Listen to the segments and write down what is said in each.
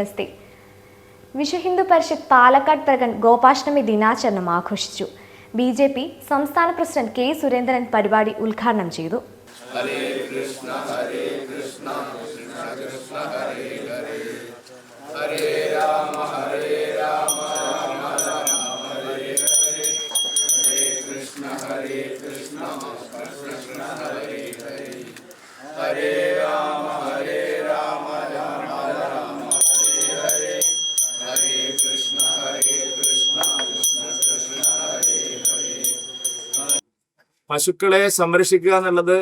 നമസ്തേ വിശ്വ ഹിന്ദു പരിഷത്ത് പാലക്കാട് പ്രകൻ ഗോപാഷ്ടമി ദിനാചരണം ആഘോഷിച്ചു B J P സംസ്ഥാന പ്രസിഡന്റ് കെ സുരേന്ദ്രൻ പരിപാടി ഉദ്ഘാടനം ചെയ്തു പശുക്കളെ സംരക്ഷിക്കുക എന്നുള്ളത്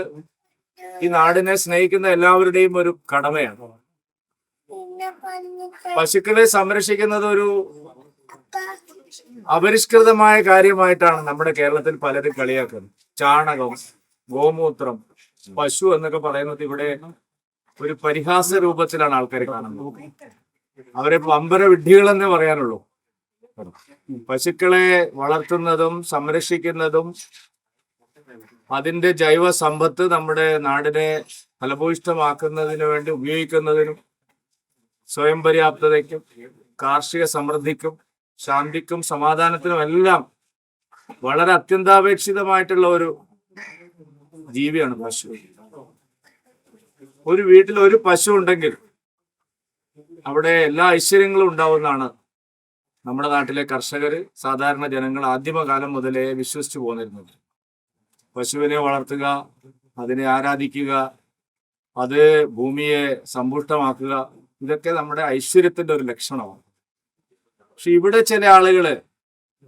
ഈ നാടിനെ സ്നേഹിക്കുന്ന എല്ലാവരുടെയും ഒരു കടമയാണ്. പശുക്കളെ സംരക്ഷിക്കുന്നത് ഒരു അപരിഷ്കൃതമായ കാര്യമായിട്ടാണ് നമ്മുടെ കേരളത്തിൽ പലരും കളിയാക്കുന്നത്. ചാണകം ഗോമൂത്രം പശു എന്നൊക്കെ പറയുന്നത് ഇവിടെ ഒരു പരിഹാസ രൂപത്തിലാണ് ആൾക്കാർ കാണുന്നത്. അവരെ പമ്പര വിഡ്ഢികളെന്നേ പറയാനുള്ളൂ. പശുക്കളെ വളർത്തുന്നതും സംരക്ഷിക്കുന്നതും അതിന്റെ ജൈവ സമ്പത്ത് നമ്മുടെ നാടിനെ ഫലഭൂയിഷ്ടമാക്കുന്നതിന് വേണ്ടി ഉപയോഗിക്കുന്നതിനും സ്വയം പര്യാപ്തതയ്ക്കും കാർഷിക സമൃദ്ധിക്കും ശാന്തിക്കും സമാധാനത്തിനും എല്ലാം വളരെ അത്യന്താപേക്ഷിതമായിട്ടുള്ള ഒരു ജീവിയാണ് പശു. ഒരു വീട്ടിൽ ഒരു പശു ഉണ്ടെങ്കിൽ അവിടെ എല്ലാ ഐശ്വര്യങ്ങളും ഉണ്ടാവുന്നതാണ് നമ്മുടെ നാട്ടിലെ കർഷകർ സാധാരണ ജനങ്ങൾ ആദ്യമകാലം മുതലേ വിശ്വസിച്ചു പോന്നിരുന്നത്. പശുവിനെ വളർത്തുക അതിനെ ആരാധിക്കുക അത് ഭൂമിയെ സമ്പുഷ്ടമാക്കുക ഇതൊക്കെ നമ്മുടെ ഐശ്വര്യത്തിന്റെ ഒരു ലക്ഷണമാണ്. പക്ഷെ ഇവിടെ ചില ആളുകൾ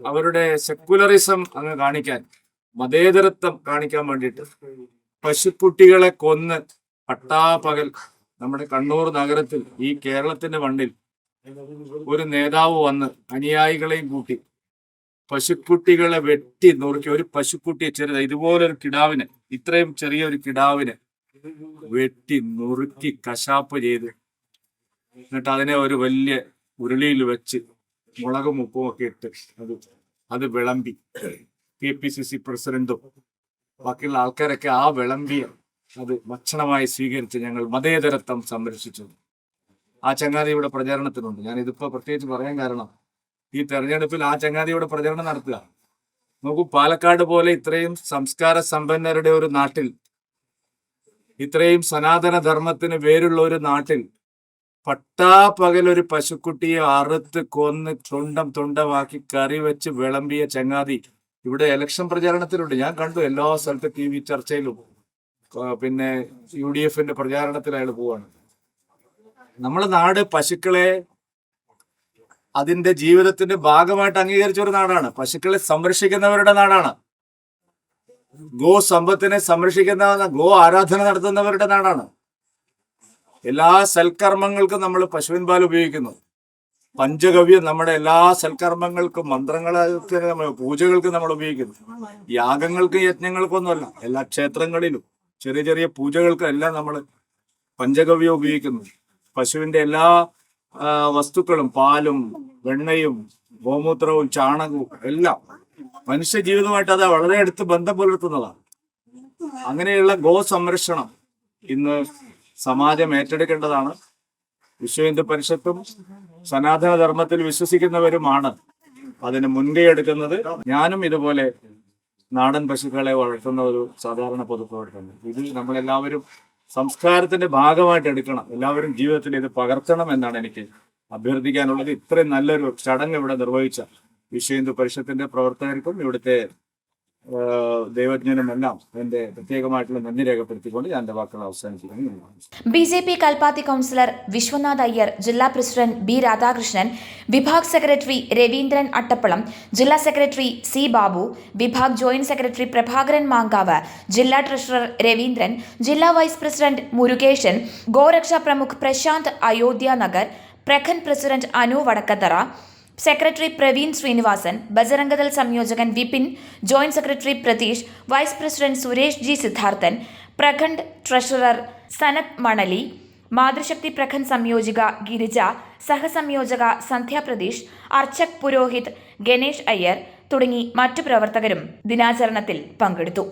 അവരുടെ സെക്കുലറിസം അങ്ങ് കാണിക്കാൻ മതേതരത്വം കാണിക്കാൻ വേണ്ടിയിട്ട് പശുക്കുട്ടികളെ കൊന്ന് പട്ടാപകൽ നമ്മുടെ കണ്ണൂർ നഗരത്തിൽ ഈ കേരളത്തിന്റെ മണ്ണിൽ ഒരു നേതാവ് വന്ന് അനുയായികളെയും കൂട്ടി പശുക്കുട്ടികളെ വെട്ടി നുറുക്കി ഒരു പശുക്കുട്ടിയെ ഇതുപോലെ ഒരു കിടാവിനെ ഇത്രയും ചെറിയ ഒരു കിടാവിനെ വെട്ടി നുറുക്കി കശാപ്പ് ചെയ്ത് എന്നിട്ട് അതിനെ ഒരു വലിയ ഉരുളിയിൽ വെച്ച് മുളകും ഉപ്പും ഒക്കെ ഇട്ട് അത് അത് വിളമ്പി. കെ പി സി സി പ്രസിഡന്റും ബാക്കിയുള്ള ആൾക്കാരൊക്കെ ആ വിളമ്പിയ അത് ഭക്ഷണമായി സ്വീകരിച്ച് ഞങ്ങൾ മതേതരത്വം സംരക്ഷിച്ചു. ആ ചങ്ങാതി ഇവിടെ പ്രചാരണത്തിനുണ്ട്. ഞാൻ ഇതിപ്പോ പ്രത്യേകിച്ച് പറയാൻ കാരണം ഈ തെരഞ്ഞെടുപ്പിൽ ആ ചങ്ങാതിയോട് പ്രചരണം നടത്തുക. നോക്കൂ പാലക്കാട് പോലെ ഇത്രയും സംസ്കാര സമ്പന്നരുടെ ഒരു നാട്ടിൽ ഇത്രയും സനാതന ധർമ്മത്തിന് വേരുള്ള ഒരു നാട്ടിൽ പട്ടാപ്പകൽ ഒരു പശുക്കുട്ടിയെ അറുത്ത് കൊന്ന് തുണ്ടം തുണ്ടമാക്കി കറി വെച്ച് വിളമ്പിയ ചങ്ങാതി ഇവിടെ ഇലക്ഷൻ പ്രചാരണത്തിലുണ്ട്. ഞാൻ കണ്ടു എല്ലാ സ്ഥലത്തും ടി വി ചർച്ചയിലും. പിന്നെ യു ഡി എഫിന്റെ പ്രചാരണത്തിൽ അയാൾ പോവാണ്. നമ്മുടെ നാട് പശുക്കളെ അതിന്റെ ജീവിതത്തിന്റെ ഭാഗമായിട്ട് അംഗീകരിച്ച ഒരു നാടാണ്. പശുക്കളെ സംരക്ഷിക്കുന്നവരുടെ നാടാണ്. ഗോ സമ്പത്തിനെ സംരക്ഷിക്കുന്ന ഗോ ആരാധന നടത്തുന്നവരുടെ നാടാണ്. എല്ലാ സൽക്കർമ്മങ്ങൾക്കും നമ്മൾ പശുവിൻ പാൽ ഉപയോഗിക്കുന്നു. പഞ്ചഗവ്യം നമ്മുടെ എല്ലാ സൽക്കർമ്മങ്ങൾക്കും നമ്മൾ പൂജകൾക്ക് നമ്മൾ ഉപയോഗിക്കുന്നു. യാഗങ്ങൾക്കും യജ്ഞങ്ങൾക്കൊന്നുമല്ല എല്ലാ ക്ഷേത്രങ്ങളിലും ചെറിയ ചെറിയ പൂജകൾക്കും എല്ലാം നമ്മൾ പഞ്ചഗവ്യം ഉപയോഗിക്കുന്നു. പശുവിന്റെ എല്ലാ വസ്തുക്കളും പാലും വെണ്ണയും ഗോമൂത്രവും ചാണകവും എല്ലാം മനുഷ്യ ജീവിതമായിട്ട് അത് വളരെ അടുത്ത് ബന്ധം പുലർത്തുന്നതാണ്. അങ്ങനെയുള്ള ഗോ സംരക്ഷണം ഇന്ന് സമാജം ഏറ്റെടുക്കേണ്ടതാണ്. വിശ്വ ഹിന്ദു പരിഷത്തും സനാതന ധർമ്മത്തിൽ വിശ്വസിക്കുന്നവരുമാണ് അതിന് മുൻകൈ എടുക്കുന്നത്. ഞാനും ഇതുപോലെ നാടൻ പശുക്കളെ വളർത്തുന്ന ഒരു സാധാരണ പൊതുപ്രവർത്തനം ഇത് നമ്മളെല്ലാവരും സംസ്കാരത്തിന്റെ ഭാഗമായിട്ട് എടുക്കണം. എല്ലാവരും ജീവിതത്തിൽ ഇത് പകർത്തണം എന്നാണ് എനിക്ക് അഭ്യർത്ഥിക്കാനുള്ളത്. ഇത്രയും നല്ലൊരു ചടങ്ങ് ഇവിടെ നിർവഹിച്ച വിശ്വ ഹിന്ദു പരിഷത്തിന്റെ പ്രവർത്തകർക്കും ഇവിടുത്തെ പ്രത്യേകമായിട്ടുള്ള നന്ദി രേഖപ്പെടുത്തിക്കൊണ്ട് ഞാൻ അവസാനിപ്പിക്കുന്നു. B J P Kalpathy councillor Vishwanath Iyer ജില്ലാ പ്രസിഡന്റ് ബി രാധാകൃഷ്ണൻ വിഭാഗ് സെക്രട്ടറി രവീന്ദ്രൻ അട്ടപ്പളം ജില്ലാ സെക്രട്ടറി സി ബാബു വിഭാഗ് ജോയിന്റ് സെക്രട്ടറി പ്രഭാകരൻ മാങ്കാവ് ജില്ലാ ട്രഷറർ രവീന്ദ്രൻ ജില്ലാ വൈസ് പ്രസിഡന്റ് മുരുകേശൻ ഗോരക്ഷാ പ്രമുഖ് പ്രശാന്ത് അയോധ്യ നഗർ പ്രഖൻ president Anu Vadakkathara secretary Praveen Srinivasan Bajrang Dal സംയോജകൻ Vipin joint secretary Pratheesh vice president Suresh G Siddharthan Prakhand treasurer Sanath Manali മാതൃശക്തി Prakhand സംയോജിക Girija സഹസംയോജക സന്ധ്യ പ്രതീഷ് അർച്ചക് പുരോഹിത് ഗണേഷ് അയ്യർ തുടങ്ങി മറ്റു പ്രവർത്തകരും ദിനാചരണത്തിൽ പങ്കെടുത്തു.